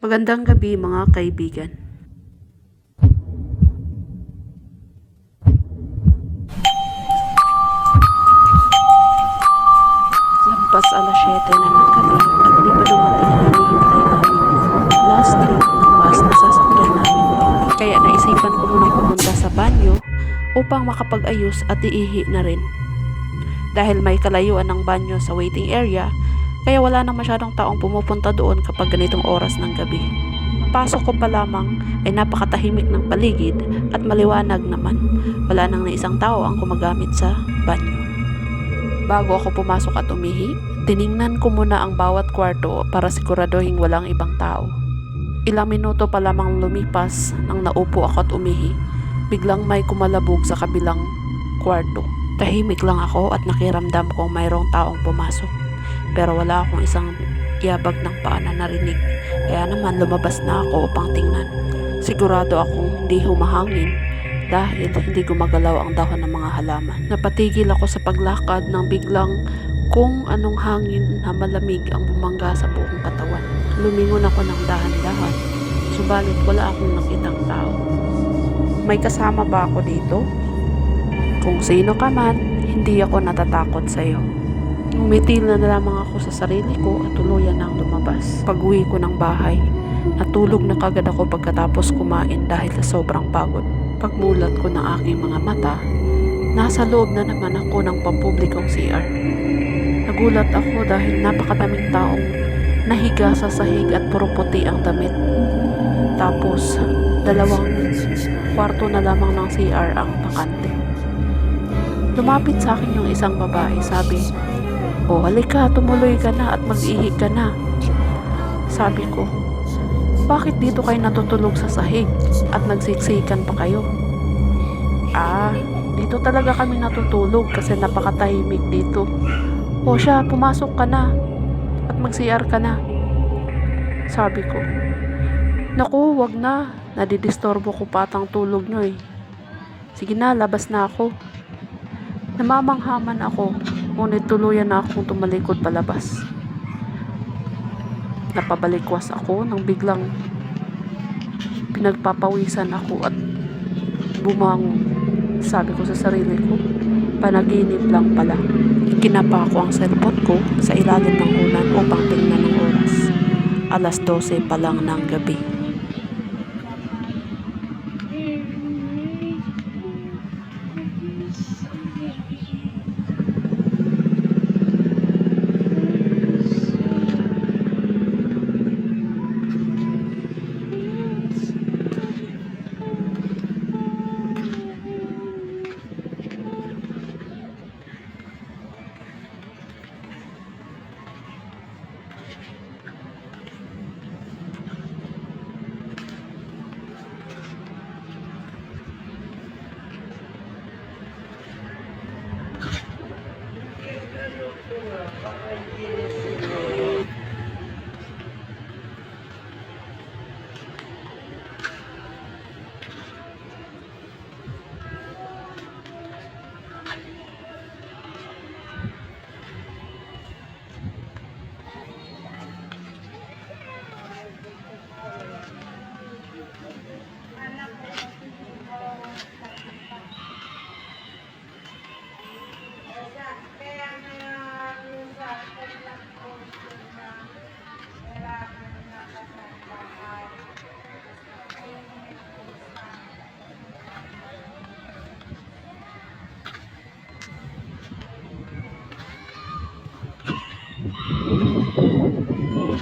Magandang gabi mga kaibigan. Lampas alas 7 na ng gabi at di pa dumating ang hinihintay namin. Last trip ng bus na sasakyan namin. Kaya naisipan ko munang pumunta sa banyo upang makapag-ayos at iihi na rin. Dahil may kalayuan ng banyo sa waiting area, kaya wala nang masyadong taong pumupunta doon kapag ganitong oras ng gabi. Pasok ko pa lamang ay napakatahimik ng paligid at maliwanag naman. Wala nang na isang tao ang gumagamit sa banyo. Bago ako pumasok at umihi, tiningnan ko muna ang bawat kwarto para siguraduhin walang ibang tao. Ilang minuto pa lamang lumipas nang naupo ako at umihi, biglang may kumalabog sa kabilang kwarto. Tahimik lang ako at nakiramdam kong mayroong taong pumasok. Pero wala akong isang yabag ng paa na narinig. Kaya naman lumabas na ako upang tingnan. Sigurado akong hindi humahangin dahil hindi gumagalaw ang dahon ng mga halaman. Napatigil ako sa paglakad nang biglang kung anong hangin na malamig ang bumangga sa buong katawan. Lumingon ako ng dahan-dahan, subalit wala akong nakitang tao. May kasama ba ako dito? Kung sino ka man, hindi ako natatakot sa iyo. Umitil na lamang ako sa sarili ko at tuluyan nang lumabas. Pag uwi ko ng bahay, natulog na kagad ako pagkatapos kumain dahil sa sobrang pagod. Pagmulat ko ng aking mga mata, nasa loob na naman ako ng pampublikong CR. Nagulat ako dahil napakadaming taong nahiga sa sahig at puro puti ang damit. Tapos, dalawang kwarto na lamang ng CR ang bakante. Lumapit sa akin yung isang babae, sabi, O halika, tumuloy ka na at mag-ihi ka na. Sabi ko, bakit dito kayo natutulog sa sahig at nagsiksikan pa kayo? Ah, dito talaga kami natutulog kasi napakatahimik dito. O siya, pumasok ka na at mag-CR ka na. Sabi ko, Naku, wag na. Nadidistorbo ko patang tulog nyo eh. Sige na, labas na ako. Namamanghaman ako, ngunit tuluyan na akong tumalikod palabas. Napabalikwas ako nang biglang pinagpapawisan ako at bumangon. Sabi ko sa sarili ko, panaginip lang pala. Kinapa ko ang cellphone ko sa ilalim ng ulan upang tingnan ng oras. Alas 12 pa lang ng gabi.